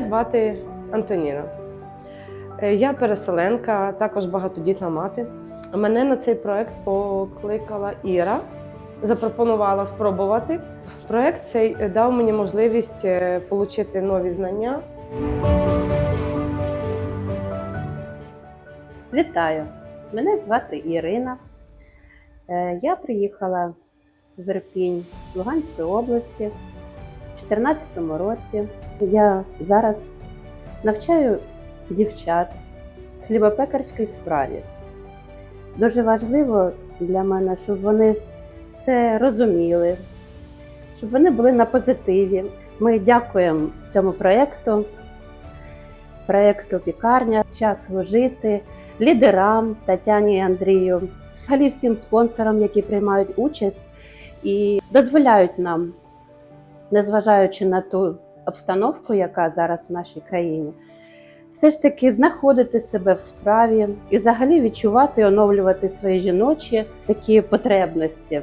звати Антоніна. Е, Я переселенка, також багатодітна мати. Мене на цей проект покликала Іра, запропонувала спробувати. Проект цей дав мені можливість е, отримати нові знання. Вітаю! Мене звати Ірина. Е, Я приїхала в Ірпінь з Луганської області 2014 році. Я зараз навчаю дівчат хлібопекарській справі. Дуже важливо для мене, щоб вони все розуміли, щоб вони були на позитиві. Ми дякуємо цьому проєкту, проєкту Пікарня, час служити лідерам Тетяні і Андрію, взагалі всім спонсорам, які приймають участь і дозволяють нам, незважаючи на ту обстановку, яка зараз в нашій країні, все ж таки знаходити себе в справі і взагалі відчувати оновлювати свої жіночі такі потребності.